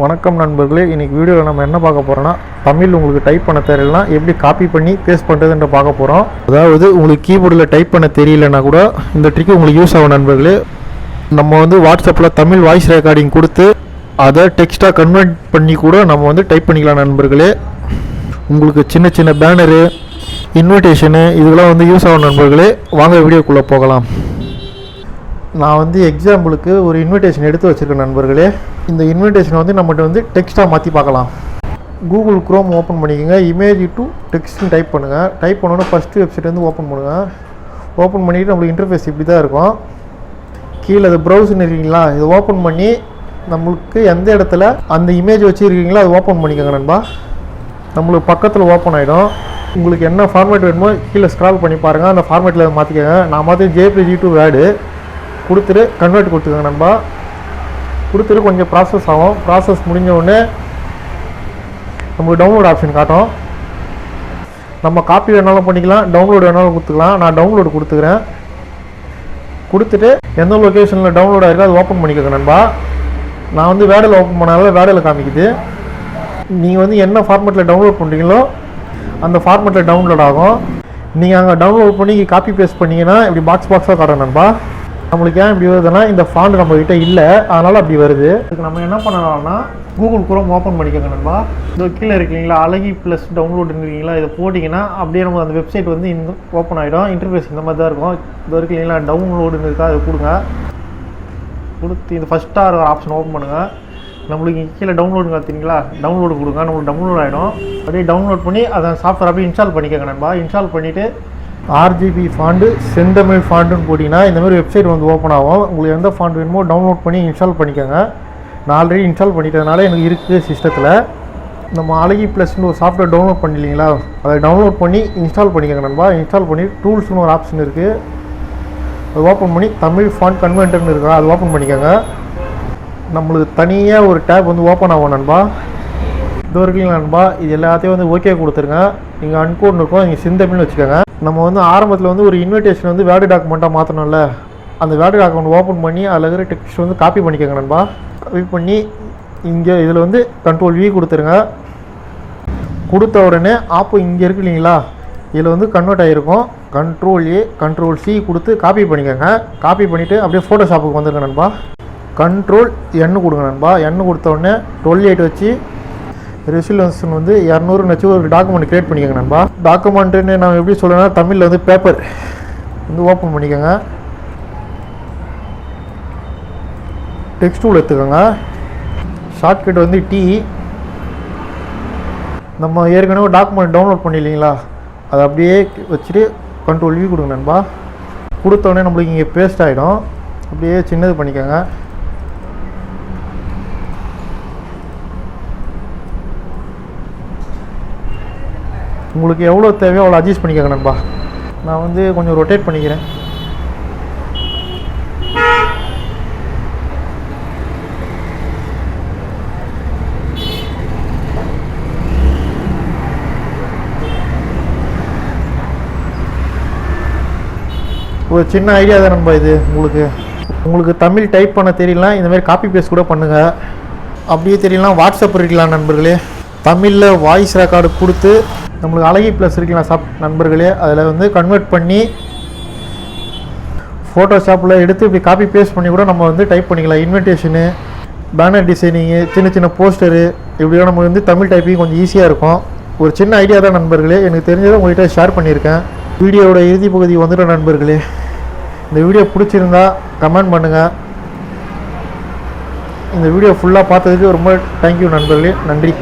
வணக்கம் நண்பர்களே. இன்னைக்கு வீடியோவில் நம்ம என்ன பார்க்க போகிறோன்னா தமிழ் உங்களுக்கு டைப் பண்ண தெரியலனா எப்படி காப்பி பண்ணி பேஸ்ட் பண்ணுறதுன்ற பார்க்க போகிறோம் அதாவது உங்களுக்கு கீபோர்டில் டைப் பண்ண தெரியலனா கூட இந்த ட்ரிக்கு உங்களுக்கு யூஸ் ஆகும் நண்பர்களே. நம்ம வந்து வாட்ஸ்அப்பில் தமிழ் வாய்ஸ் ரெக்கார்டிங் கொடுத்து அதை டெக்ஸ்ட்டாக கன்வெர்ட் பண்ணி கூட நம்ம வந்து டைப் பண்ணிக்கலாம் நண்பர்களே. உங்களுக்கு சின்ன சின்ன பேனரு இன்விடேஷனு இதெல்லாம் வந்து யூஸ் ஆகும் நண்பர்களே. வாங்க வீடியோக்குள்ளே போகலாம். நான் வந்து எக்ஸாம்பிளுக்கு ஒரு இன்விடேஷன் எடுத்து வச்சுருக்கேன் நண்பர்களே. இந்த இன்விடேஷனை வந்து நம்மகிட்ட வந்து டெக்ஸ்ட்டாக மாற்றி பார்க்கலாம். கூகுள் க்ரோம் ஓப்பன் பண்ணிக்கோங்க. இமேஜ் டு டெக்ஸ்ட்னு டைப் பண்ணுங்கள் டைப் பண்ணோன்னே ஃபஸ்ட்டு வெப்சைட் வந்து ஓப்பன் பண்ணுங்கள் ஓப்பன் பண்ணிவிட்டு நம்மளுக்கு இன்டர்ஃபேஸ் இப்படி தான் இருக்கும். கீழே அது ப்ரௌசர் இருக்கீங்களா? இதை ஓப்பன் பண்ணி நம்மளுக்கு எந்த இடத்துல அந்த இமேஜ் வச்சுருக்கீங்களோ அதை ஓப்பன் பண்ணிக்கோங்க நண்பா. நம்மளுக்கு பக்கத்தில் ஓப்பன் ஆகிடும் உங்களுக்கு என்ன ஃபார்மேட் வேணுமோ கீழே ஸ்க்ரால் பண்ணி பாருங்கள் அந்த ஃபார்மேட்டில் மாற்றிக்கோங்க நான் மாற்றி ஜேபிஜி டூ வேர்டு கொடுத்துட்டு கன்வெர்ட் கொடுத்துக்கோங்க நண்பா. கொடுத்துட்டு கொஞ்சம் ப்ராசஸ் ஆகும். ப்ராசஸ் முடிஞ்ச உடனே நம்மளுக்கு டவுன்லோட் ஆப்ஷன் காட்டும். நம்ம காப்பி வேணாலும் பண்ணிக்கலாம் டவுன்லோடு வேணாலும் கொடுத்துக்கலாம். நான் டவுன்லோடு கொடுத்துக்கிறேன். கொடுத்துட்டு எந்த லொக்கேஷனில் டவுன்லோட் ஆகிருக்கோ அது ஓப்பன் பண்ணிக்கோங்க நண்பா. நான் வந்து வேடையில் ஓப்பன் பண்ணாலும் வேடையில் காமிக்குது. நீங்கள் வந்து என்ன ஃபார்மேட்டில் டவுன்லோட் பண்ணுறீங்களோ அந்த ஃபார்மேட்டில் டவுன்லோட் ஆகும். நீங்கள் அங்கே டவுன்லோட் பண்ணி காப்பி பேஸ்ட் பண்ணிங்கன்னா இப்படி பாக்ஸ் பாக்ஸாக காட்டும் நண்பா. நம்மளுக்கு ஏன் இப்படி வருதுன்னா இந்த ஃபாண்ட் நம்மக்கிட்ட இல்லை. அதனால் அப்படி வருது. இதுக்கு நம்ம என்ன பண்ணலாம்னா கூகுள் குரோம் ஓப்பன் பண்ணிக்கோங்க நண்பா. இந்த கீழே இருக்கீங்களா? அழகி ப்ளஸ் டவுன்லோட் இருக்கீங்களா? இதை போட்டிங்கன்னா அப்படியே நம்ம அந்த வெப்சைட் வந்து இந்த ஓப்பன் ஆகிடும் இன்டர்ஃபேஸ் இந்த மாதிரி தான் இருக்கும். இது இருக்கீங்களா இல்லைங்களா? டவுன்லோடுன்னு இருக்கா? அதை கொடுங்க. கொடுத்து இந்த ஃபஸ்ட்டாக இருக்கிற ஆப்ஷன் ஓப்பன் பண்ணுங்கள் நம்மளுக்கு கீழே டவுன்லோடு பார்த்தீங்களா டவுன்லோடு கொடுங்க. நம்மளுக்கு டவுன்லோட் ஆகிடும் அப்படியே டவுன்லோட் பண்ணி அதை சாஃப்ட்வேர் அப்படியே இன்ஸ்டால் பண்ணிக்கோங்க நண்பா. இன்ஸ்டால் பண்ணிவிட்டு ஆர்ஜிபி ஃபாண்டு செந்தமிழ் ஃபாண்டுன்னு போட்டிங்கன்னா இந்தமாதிரி வெப்சைட் வந்து ஓப்பன் ஆகும். உங்களுக்கு எந்த ஃபாண்ட் வேணுமோ டவுன்லோட் பண்ணி இன்ஸ்டால் பண்ணிக்கோங்க. நான் ஆல்ரெடி இன்ஸ்டால் பண்ணிட்டதுனால எனக்கு இருக்குது சிஸ்டத்தில் நம்ம அழகி ப்ளஸ்னு ஒரு சாஃப்ட்வேர் டவுன்லோட் பண்ணிங்களா அதை டவுன்லோட் பண்ணி இன்ஸ்டால் பண்ணிக்கோங்க நண்பா. இன்ஸ்டால் பண்ணி டூல்ஸ்னு ஒரு ஆப்ஷன் இருக்குது அது ஓப்பன் பண்ணி தமிழ் ஃபாண்ட் கன்வென்டர்னு இருக்கா. அது ஓப்பன் பண்ணிக்கோங்க. நம்மளுக்கு தனியாக ஒரு டேப் வந்து ஓப்பன் ஆகும் நண்பா. இது வரைக்கும் நண்பா இது எல்லாத்தையும் வந்து ஓகே கொடுத்துருங்க. நீங்கள் அன்கோட்னு இருக்கும் நீங்கள் சிந்தமிழ்னு வச்சுக்கோங்க. நம்ம வந்து ஆரம்பத்தில் வந்து ஒரு இன்விடேஷன் வந்து வேலிட் டாக்குமெண்ட்டாக மாற்றணும்ல அந்த வேர்டு டாக்குமெண்ட் ஓப்பன் பண்ணி அதில் இருக்கிற டெக்ஸ்ட் வந்து காப்பி பண்ணிக்கோங்க நண்பா. காப்பி பண்ணி இங்கே இதில் வந்து கண்ட்ரோல் வி கொடுத்துருங்க. கொடுத்த உடனே ஆப்போ இங்கே இருக்கு இல்லைங்களா? இதில் வந்து கன்வெர்ட் ஆகிருக்கும் கண்ட்ரோல் ஏ கண்ட்ரோல் சி கொடுத்து காப்பி பண்ணிக்கோங்க. காப்பி பண்ணிவிட்டு அப்படியே ஃபோட்டோஷாப்புக்கு வந்துருங்க நண்பா. கண்ட்ரோல் எண்ணு கொடுங்க நண்பா. எண்ணு கொடுத்த உடனே டுவெல் எயிட் வச்சு ரெசிலன்ஸ்னு வந்து இரநூறுன்னு வச்சு ஒரு டாக்குமெண்ட் க்ரியேட் பண்ணிக்கோங்க நண்பா. டாக்குமெண்ட்டுன்னு நான் எப்படி சொல்லுவேன்னா தமிழில் வந்து பேப்பர் வந்து ஓப்பன் பண்ணிக்கோங்க. டெக்ஸ்ட் டூல் எடுத்துக்கோங்க. ஷார்ட்கட் வந்து டி நம்ம ஏற்கனவே டாக்குமெண்ட் டவுன்லோட் பண்ணிடலீங்களா அதை அப்படியே வச்சுட்டு கண்ட்ரோல் வி கொடுங்க நண்பா. கொடுத்தோடனே நம்மளுக்கு இங்கே பேஸ்ட் ஆகிடும் அப்படியே சின்னது பண்ணிக்கோங்க. உங்களுக்கு எவ்வளோ தேவையோ அவ்வளோ அட்ஜஸ்ட் பண்ணிக்கோங்க நண்பா. நான் வந்து கொஞ்சம் ரொட்டேட் பண்ணிக்கிறேன். ஒரு சின்ன ஐடியா தான் நண்பா இது உங்களுக்கு. உங்களுக்கு தமிழ் டைப் பண்ண தெரியலாம் இந்த மாதிரி காப்பி பேஸ்ட் கூட பண்ணுங்கள் அப்படியே தெரியலாம் வாட்ஸ்அப் இருக்கலாம் நண்பர்களே. தமிழில் வாய்ஸ் ரெக்கார்டு கொடுத்து நம்மளுக்கு அழகி ப்ளஸ் இருக்கலாம் சாப் நண்பர்களே? அதில் வந்து கன்வெர்ட் பண்ணி ஃபோட்டோஷாப்பில் எடுத்து இப்படி காப்பி பேஸ்ட் பண்ணி கூட நம்ம வந்து டைப் பண்ணிக்கலாம். இன்விடேஷனு பேனர் டிசைனிங்கு சின்ன சின்ன போஸ்டரு இப்படியோ நம்ம வந்து தமிழ் டைப்பிங் கொஞ்சம் ஈஸியாக இருக்கும். ஒரு சின்ன ஐடியா தான் நண்பர்களே. எனக்கு தெரிஞ்சதை உங்கள்கிட்ட ஷேர் பண்ணியிருக்கேன். வீடியோவோட இறுதி பகுதி வந்துடும் நண்பர்களே. இந்த வீடியோ பிடிச்சிருந்தா கமெண்ட் பண்ணுங்கள் இந்த வீடியோ ஃபுல்லாக பார்த்ததுக்கு ரொம்ப தேங்க்யூ நண்பர்களே. நன்றி.